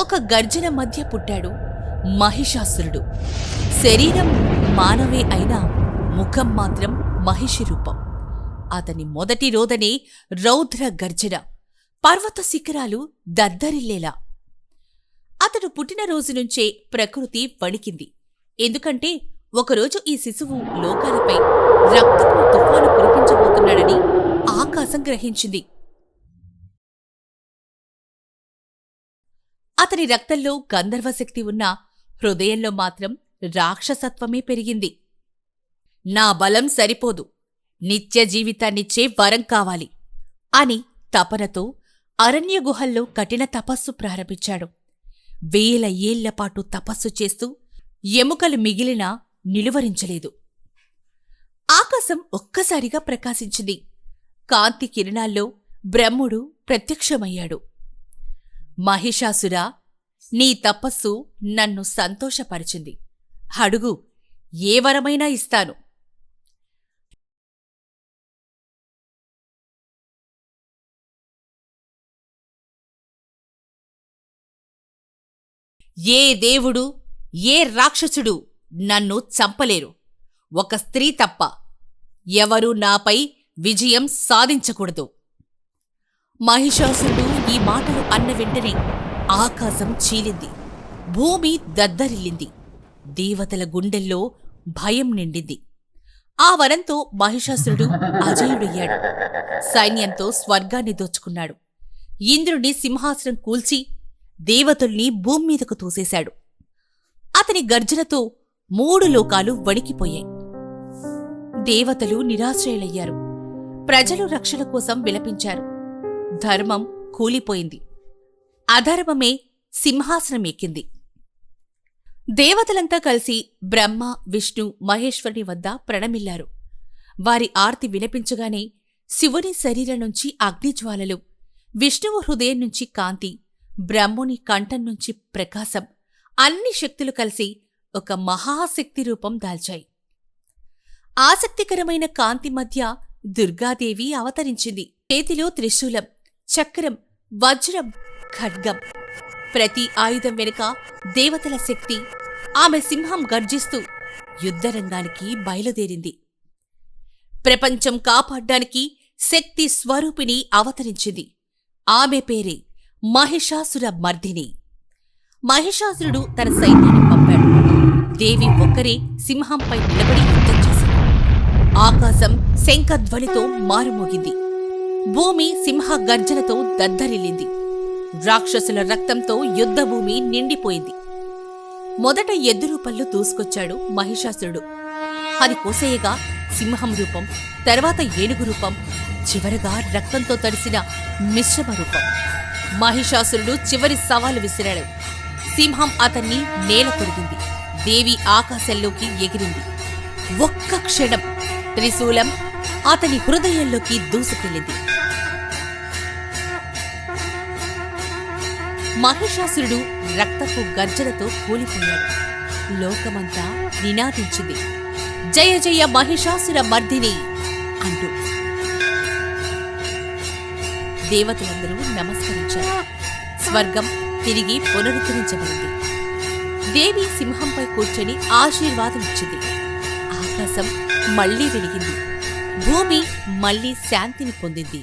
ఒక గర్జన మధ్య పుట్టాడు మహిషాసురుడు. శరీరం మానవే అయినా ముఖం మాత్రం మహిషి రూపం. అతని మొదటి రోదనే రౌద్ర గర్జన. పర్వత శిఖరాలు దద్దరిల్లేలా. అతడు పుట్టినరోజు నుంచే ప్రకృతి వణికింది. ఎందుకంటే ఒకరోజు ఈ శిశువు లోకాలపై రక్తపు తుఫాను కురిపించబోతున్నాడని ఆకాశం గ్రహించింది. అతని రక్తంలో గంధర్వశక్తి ఉన్నా హృదయంలో మాత్రం రాక్షసత్వమే పెరిగింది. నా బలం సరిపోదు. నిత్య జీవితాన్నిచ్చే వరం కావాలి అని తపనతో అరణ్య గుహల్లో కఠిన తపస్సు ప్రారంభించాడు. వేల ఏళ్ళపాటు తపస్సు చేస్తూ ఎముకలు మిగిలినా నిలువరించలేదు. ఆకాశం ఒక్కసారిగా ప్రకాశించింది. కాంతి కిరణాల్లో బ్రహ్ముడు ప్రత్యక్షమయ్యాడు. మహిషాసురా నీ తపస్సు నన్ను సంతోషపరిచింది. అడుగు ఏ వరమైనా ఇస్తాను. ఏ దేవుడు ఏ రాక్షసుడు నన్ను చంపలేరు. ఒక స్త్రీ తప్ప ఎవరూ నాపై విజయం సాధించకూడదు. మహిషాసుడు ఈ మాటలు అన్న వెంటనే ఆకాశం చీలింది. భూమి దద్దరిల్లింది. దేవతల గుండెల్లో భయం నిండింది. ఆ వరంతో మహిషాసురుడు అజయుడయ్యాడు. సైన్యంతో స్వర్గాన్ని దోచుకున్నాడు. ఇంద్రుడిని సింహాసనం కూల్చి దేవతల్ని భూమి మీదకు తోసేశాడు. అతని గర్జనతో మూడు లోకాలు వణికిపోయాయి. దేవతలు నిరాశ్రయులయ్యారు. ప్రజలు రక్షణ కోసం విలపించారు. ధర్మం కూలిపోయింది. అధర్మమే సింహాసనం ఎక్కింది దేవతలంతా కలిసి బ్రహ్మ విష్ణు మహేశ్వరుని వద్ద ప్రణమిల్లారు. వారి ఆర్తి వినిపించగానే శివుని శరీరం నుంచి అగ్నిజ్వాలలు విష్ణువు హృదయం నుంచి కాంతి బ్రహ్ముని కంఠం నుంచి ప్రకాశం అన్ని శక్తులు కలిసి ఒక మహాశక్తి రూపం దాల్చాయి. ఆసక్తికరమైన కాంతి మధ్య దుర్గాదేవి అవతరించింది. చేతిలో త్రిశూలం చక్రం వజ్రం ఖడ్గం. ప్రతి ఆయుధం వెనుక దేవతల శక్తి. ఆమె సింహం గర్జిస్తూ యుద్ధరంగానికి బయలుదేరింది. ప్రపంచం కాపాడ్డానికి శక్తి స్వరూపిణి అవతరించింది. ఆమె పేరే మహిషాసుర మర్దిని. మహిషాసురుడు తన సైన్యాన్ని పంపాడు. దేవి ఒక్కరే సింహంపై నిలబడి యుద్ధం చేసింది. ఆకాశం శంఖధ్వనితో మారుమోగింది. భూమి సింహ గర్జనతో దద్దరిల్లింది. రాక్షసుల రక్తంతో యుద్ధభూమి నిండిపోయింది. మొదట ఎద్దు రూపంలో దూసుకొచ్చాడు మహిషాసురుడు. అది కోసేయగా సింహం రూపం తర్వాత ఏనుగు రూపం చివరగా రక్తంతో తడిసిన మిశ్రమ రూపం. మహిషాసురుడు చివరి సవాలు విసిరాడు. సింహం అతన్ని నేల కొరిగింది. దేవి ఆకాశంలోకి ఎగిరింది. ఒక్క క్షణం త్రిశూలం అతని హృదయంలోకి దూసుకెళ్ళింది. మహిషాసురుడు రక్తపు గర్జనతో కూలిపోయాడు. లోకమంతా నినాదించింది. జయ జయ మహిషాసుర మర్దిని అంటూ. దేవతలందరూ నమస్కరించారు. స్వర్గం తిరిగి పునరుద్ధరించబడింది. దేవి సింహంపై కూర్చొని ఆశీర్వాదం ఇచ్చింది. ఆకాశం మళ్ళీ వెలిగింది. భూమి మళ్ళీ శాంతిని పొందింది.